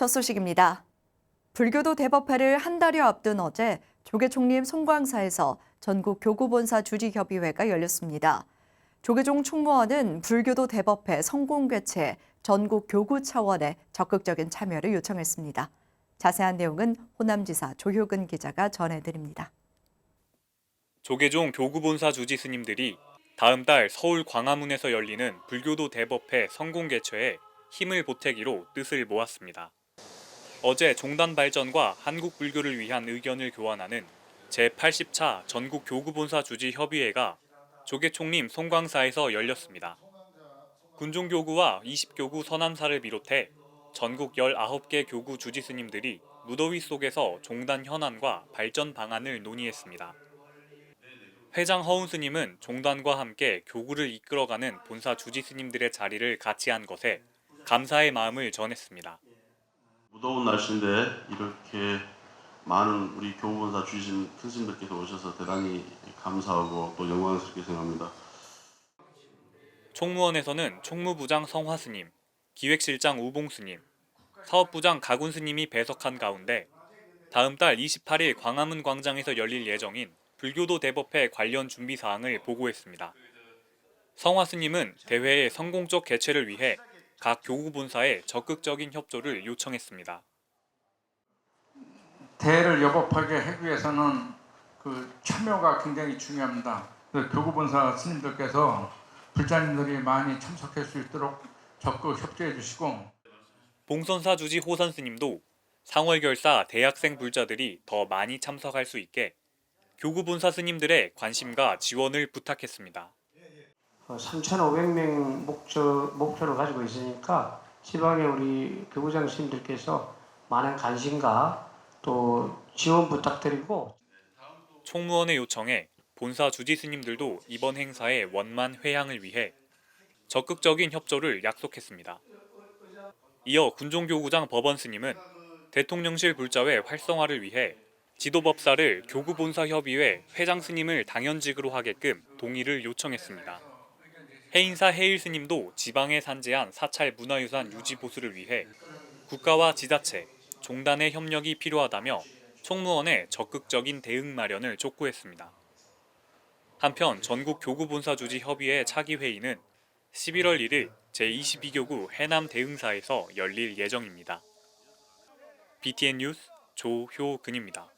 첫 소식입니다. 불교도 대법회를 한 달여 앞둔 어제 조계총림 송광사에서 전국 교구본사 주지협의회가 열렸습니다. 조계종 총무원은 불교도 대법회 성공 개최 전국 교구 차원의 적극적인 참여를 요청했습니다. 자세한 내용은 호남지사 조효근 기자가 전해드립니다. 조계종 교구본사 주지 스님들이 다음 달 서울 광화문에서 열리는 불교도 대법회 성공 개최에 힘을 보태기로 뜻을 모았습니다. 어제 종단 발전과 한국 불교를 위한 의견을 교환하는 제80차 전국 교구본사 주지 협의회가 조계총림 송광사에서 열렸습니다. 군종교구와 20교구 서남사를 비롯해 전국 19개 교구 주지 스님들이 무더위 속에서 종단 현안과 발전 방안을 논의했습니다. 회장 허운 스님은 종단과 함께 교구를 이끌어가는 본사 주지 스님들의 자리를 같이 한 것에 감사의 마음을 전했습니다. 무더운 날씨인데 이렇게 많은 우리 교우본사 주신 큰 스님들께서 오셔서 대단히 감사하고 또 영광스럽게 생각합니다. 총무원에서는 총무부장 성화 스님, 기획실장 우봉 스님, 사업부장 가군 스님이 배석한 가운데 다음 달 28일 광화문 광장에서 열릴 예정인 불교도 대법회 관련 준비 사항을 보고했습니다. 성화 스님은 대회의 성공적 개최를 위해 각 교구 본사에 적극적인 협조를 요청했습니다. 대회를 여법하게 하기 위해서는 그 참여가 굉장히 중요합니다. 그 교구 본사 스님들께서 불자님들이 많이 참석할 수 있도록 적극 협조해 주시고 봉선사 주지 호선 스님도 상월결사 대학생 불자들이 더 많이 참석할 수 있게 교구 본사 스님들의 관심과 지원을 부탁했습니다. 3,500명 목표, 목표를 가지고 있으니까 지방의 우리 교구장 스님들께서 많은 관심과 또 지원 부탁드리고 총무원의 요청에 본사 주지 스님들도 이번 행사의 원만 회향을 위해 적극적인 협조를 약속했습니다. 이어 군종교구장 법원 스님은 대통령실 불자회 활성화를 위해 지도법사를 교구본사협의회 회장 스님을 당연직으로 하게끔 동의를 요청했습니다. 해인사 해일 스님도 지방에 산재한 사찰 문화유산 유지 보수를 위해 국가와 지자체, 종단의 협력이 필요하다며 총무원에 적극적인 대응 마련을 촉구했습니다. 한편 전국 교구본사 주지 협의회 차기 회의는 11월 1일 제22교구 해남 대흥사에서 열릴 예정입니다. BTN 뉴스 조효근입니다.